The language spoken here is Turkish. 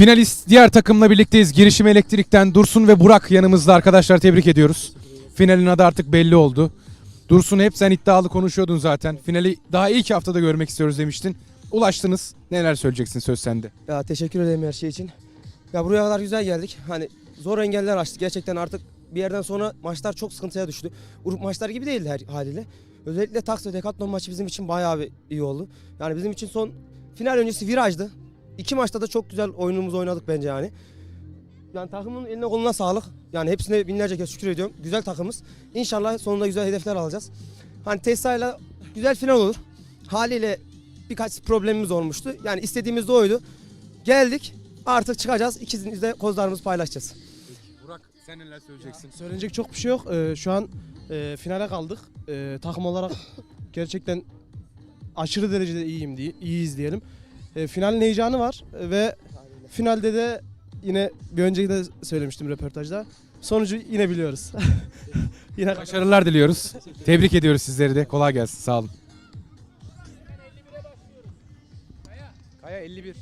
Finalist diğer takımla birlikteyiz. Girişim Elektrik'ten Dursun ve Burak yanımızda arkadaşlar tebrik ediyoruz. Finalin adı artık belli oldu. Dursun hep sen iddialı konuşuyordun zaten. Finali daha ilk haftada görmek istiyoruz demiştin. Ulaştınız. Neler söyleyeceksin söz sende. Ya teşekkür ederim her şey için. Ya buraya kadar güzel geldik. Hani zor engeller açtık. Gerçekten artık bir yerden sonra maçlar çok sıkıntıya düştü. Grup maçları gibi değildi her haliyle. Özellikle Taks ve maçı bizim için bayağı bir iyi oldu. Yani bizim için son final öncesi virajdı. İki maçta da çok güzel oyunumuzu oynadık bence yani. Yani takımın eline koluna sağlık. Yani hepsine binlerce kez şükür ediyorum. Güzel takımız. İnşallah sonunda güzel hedefler alacağız. Hani Tesla'yla güzel final olur. Haliyle birkaç problemimiz olmuştu. Yani istediğimiz de oydu. Geldik. Artık çıkacağız. İkimiz de kozlarımızı paylaşacağız. Burak sen neler söyleyeceksin? Söylenecek çok bir şey yok. Ee, şu an e, finale kaldık. Ee, takım olarak gerçekten aşırı derecede iyiyim diye, iyiyiz diyelim. Ee, finalin heyecanı var ve finalde de yine bir önceki de söylemiştim röportajda. Sonucu yine biliyoruz. yine Başarılar diliyoruz. Tebrik ediyoruz sizleri de. Kolay gelsin. Sağ olun. Kaya 51.